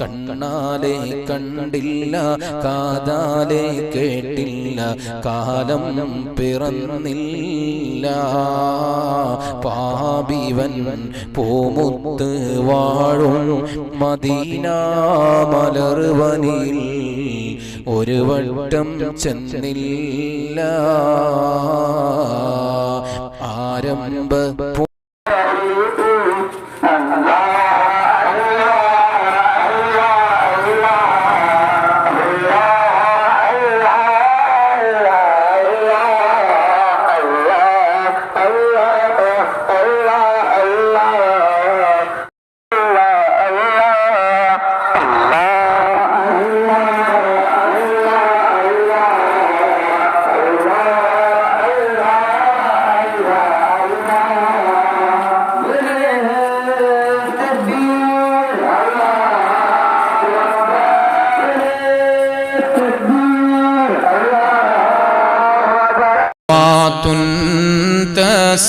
കണ്ണാലെ കണ്ടില്ല കാതാലെ കേട്ടില്ല കാലം പിറന്നില്ല. പാപിവൻ പൂമുത്ത് വാഴും മദീന മലർവനിൽ ഒരു വട്ടം ചെന്നില്ല. ആരംഭ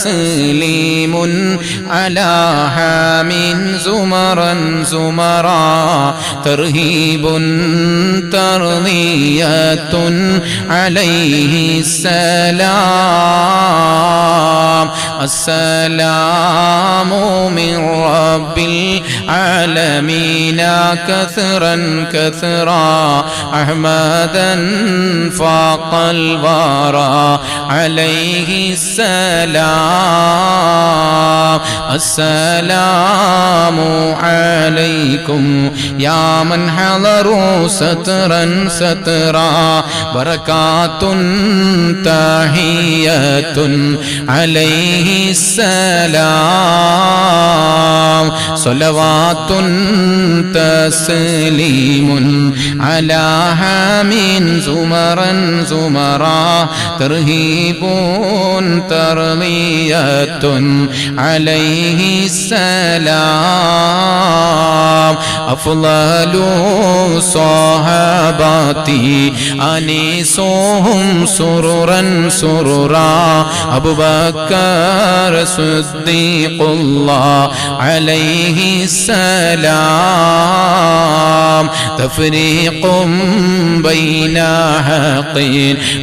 تسليم على حام زمرا زمرا. ترهيب ترضية عليه السلام. السلام من رب العالمين كثرا كثرا أحمدا فاق الورى عليه السلام السلام عليكم يا من حضروا سترا سترا. بركات تحية عليه السلام صلوات تسليم على حام زمرا زمرا ترهيب ترضية عليه السلام. أفضل صحابتي أنيسهم سررا سررا. أبو بكر صديق الله عليه السلام. تفريق بين حق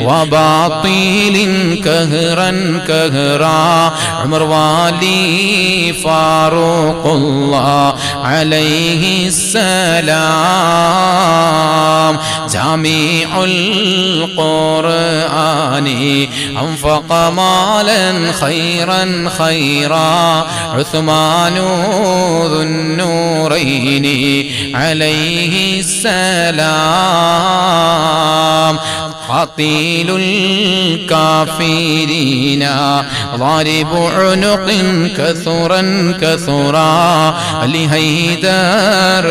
وباطل كهرا كهرا. عمر والي فاروق الله عليه السلام. جامع القرآن أنفق مالا خيرا خيرا. عثمان ذو النورين عليه السلام. قتيل الكافرين ضارب عنق كثرا كثرا لهيدر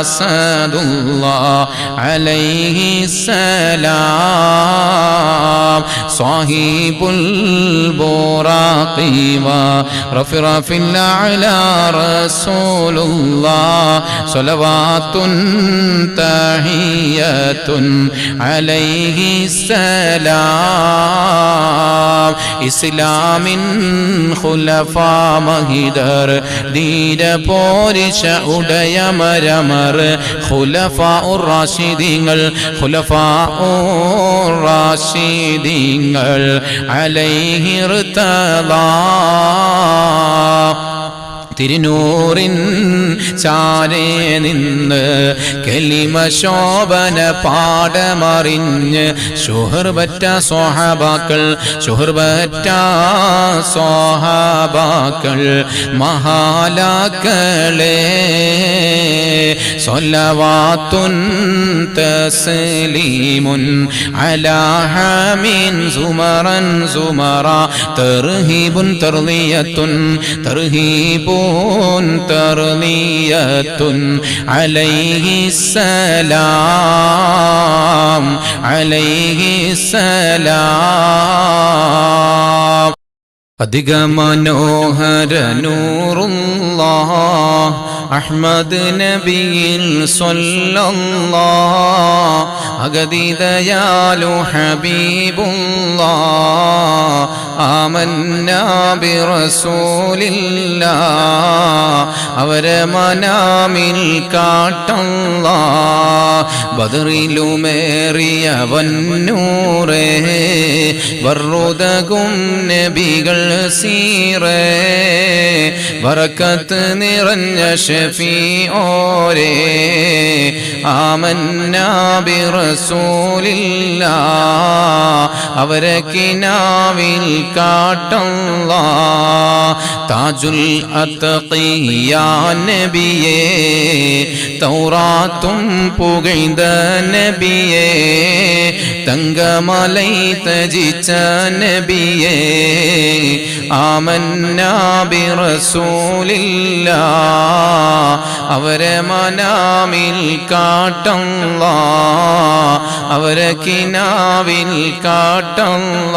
أسد الله عليه السلام. صاحب البراق ورفرف الأعلى رسول الله صلوات തഹിയത്തുൻ അലൈഹി സലാം ഇസ്ലാമിൻ ഖുലഫാ മഹിദർ ധീര പോരിശ ഉടയമരമർ ഖുലഫ റാഷിദീങ്ങൾ ഖുലഫ റാഷിദീങ്ങൾ അലൈഹിർ തലാ തിരുനൂറിൻ ചാരേ നിന്ന് കലിമ ശോഭന പാടമറിഞ്ഞ് ഷുഹർബറ്റ സ്വഹാബാക്കൾ ഷുഹർബറ്റ സ്വഹാബാക്കൾ മഹാലാക്കളെ സ്വലവാത്തുൻ തസ്ലീമുൻ അലാ ഹാമിൻ സുമറൻ സുമറ തർഹീബുൻ തർലിയത്തുൻ തർഹീബുൻ തർലിയത്തുൻ അലൈഹി സലാം അലൈഹി സലാം അധിക മനോഹര നൂറുള്ള അഹ്മദ് നബിയിൽ സ്വല്ലല്ലാ അഗതിദയാലു ഹബീബുല്ലാ ആമന്ന ബിറസൂലില്ലാ അവരെ മനാമിൽ കാട്ടല്ല ബദറിലുമേറിയ വന്നൂറേ വറുതകും നബികൾ സീറേ വറക്കത്ത് നിറഞ്ഞ ഷഫീ ഓരേ ആമന്നാ റസൂലില്ല അവരെ കിനാവിൽ കാട്ടല്ല താജുൽ അത്തഖിയാ തൗറാത്തും പുകഴ്ന്ന നബിയേ തങ്കമലൈ തജിച്ച നബിയേ ആമന്നാബി റസൂലില്ല അവരെ മനാമിൽ കാട്ടല്ല അവരെ കിനാവിൽ കാട്ടല്ല.